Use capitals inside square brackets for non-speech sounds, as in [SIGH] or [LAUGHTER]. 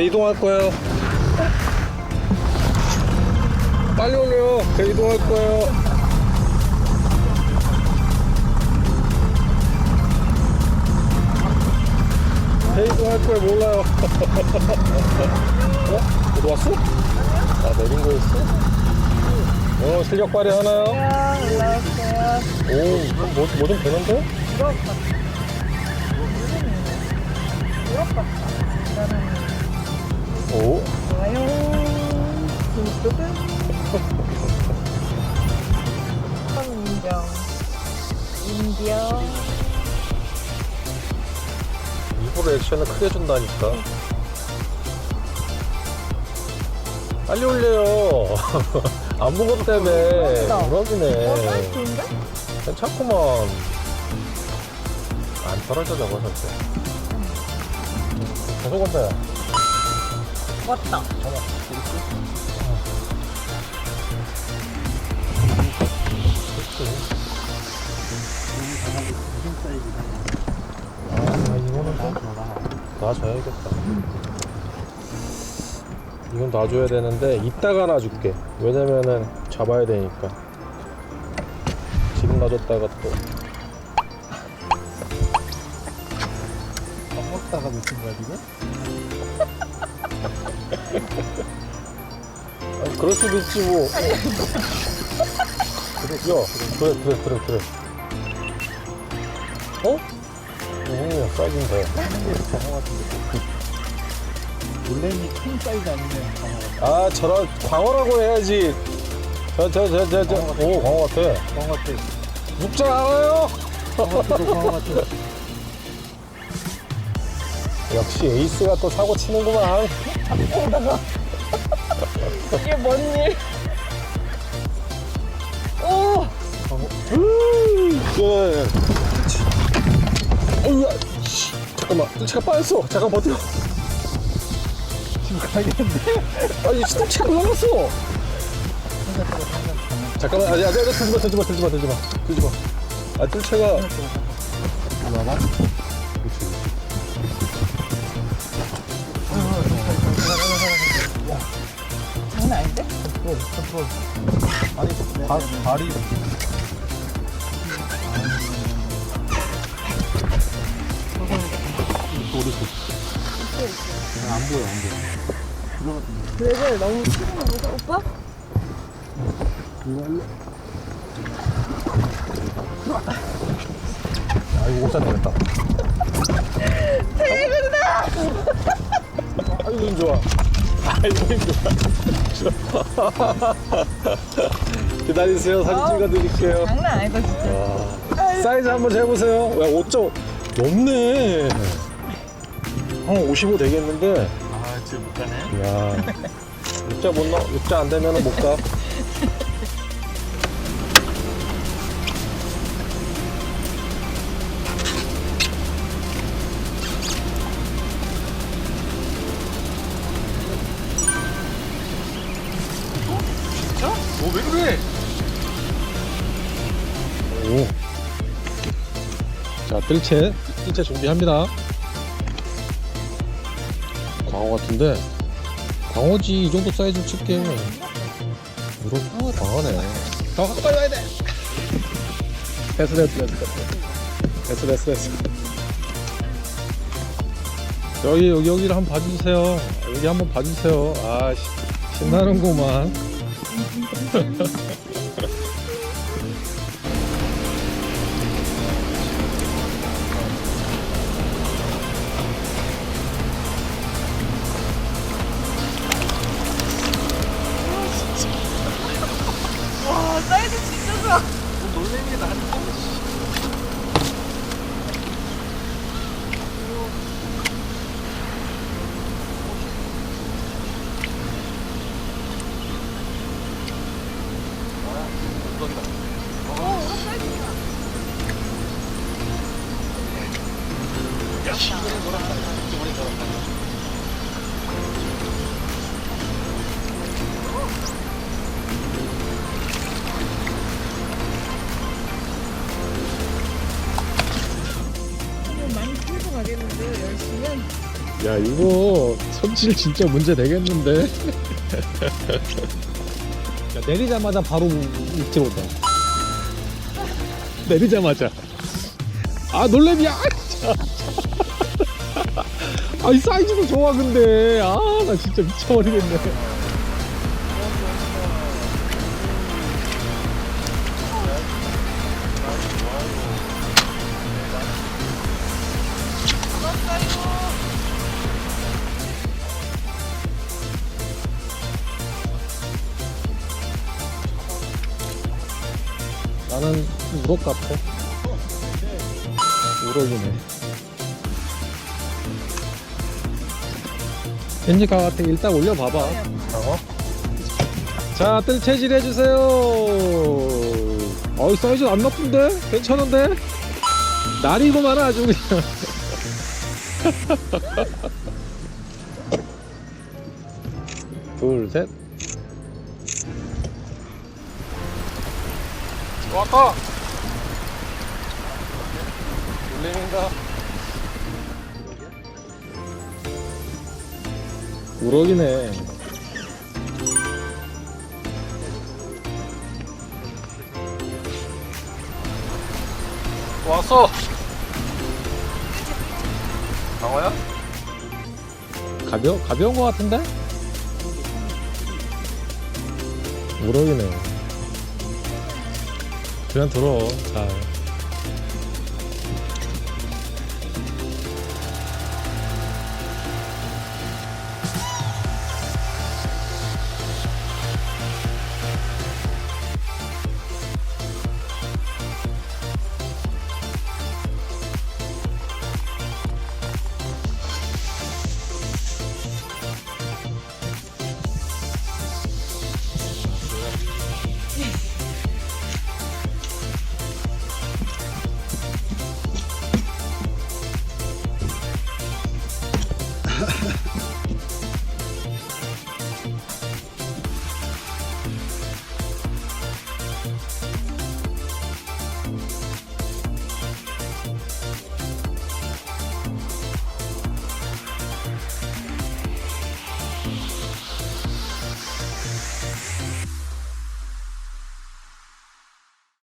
배 이동할 거예요. 빨리 올려요. 배 이동할 거예요. 배 이동할 거예요. 몰라요. [LAUGHS] 어? 어디 왔어? 아, 내린 거였어? 어, 실력 발휘하나요? 올라왔어요. 오, 뭐, 뭐좀 되는데? 유럽 같다. 나는 오, 좋아요. 두두두. 인정. 인정. 일부러 액션을 크게 준다니까. 빨리 올려요. 때문에. 우럭이네. 어, 사이즈 좋은데? 괜찮구만. 안 떨어져 저거 절대. 계속 온다. 왔다. 아, 이거는 좀 놔줘야겠다. 이건 놔줘야 되는데 이따가 놔줄게. 왜냐면은 잡아야 되니까. 지금 놔줬다가 또 밥 먹다가 놓친 거야 지금? 아니, 그럴 수도 있지 뭐. 그래, 야, 그래, 그래, 그래, 그래. 어? 오, 사이즈는 돼. 장어 같은데 원래는 큰 사이즈 아니면 장어 같아 아, 저런 광어라고 해야지. 저, 저, 저, 저, 저. 오, 광어 같아. 장어 같아 육장 알아요? 장어 같아 장어 같아 역시 에이스가 또 사고 치는구만. 이게 뭔 일? 오! 음, 그래. 어우야, 씨. 잠깐만, 제가 빠졌어. 잠깐 버텨. 지금 가겠는데? 아니, 스톱체가 올라갔어. 잠깐만, 아니, 아니, 아니, 들지 마, 들지 마, 들지 마, 들지 마, 들지 마. 아, 뜰채가. 이리 와봐 장난 아닌데? 컨트롤 컨트롤 아니 발, 발이 소리 안 보여 안 보여 그래서 너무 피곤하고서 오빠? 이거 할래? 아이고, 옷잘 되겠다. 퇴근이다! 아이고, 힘 좋아. 아이고, 힘 좋아. 기다리세요. 사진. 찍어드릴게요. 장난 아니다 진짜. 와, 사이즈 한번 재보세요. 야, 5점 높네. 한 55 되겠는데. 아 진짜 못 가네 야, 6자 못 넣어. 6자 안 되면 못 가. [LAUGHS] 오. 자, 뜰채. 뜰채 준비합니다. 광어 같은데. 광어지, 이 정도 사이즈 칠게. 이렇게 광어네. 더 가까이 와야 돼. 됐어, 됐어, 됐어, 됐어. 됐어, 됐어, 됐어. 여기, 여기, 여기를 한번 봐주세요. 여기 한번 봐주세요. 아, 시- 신나는구만. [LAUGHS] 열심히. 야 이거 손질 진짜 문제 되겠는데? 야, 내리자마자 바로 입질 온다 내리자마자. 아 놀래미야 아이 사이즈도 좋아 근데. 아 나 진짜 미쳐버리겠네 우럭 같아 우럭이네 같아 일단 올려봐봐 어? 자, 뜰 체질 해주세요. 어이, 사이즈 안 나쁜데? 괜찮은데? 날이고만 아주 그냥. [LAUGHS] 둘, 셋. 왔다! 놀림인가? 우럭이네. 왔어. 강화야? 가벼 가벼운 거 같은데? 우럭이네. 그냥 들어. 잘.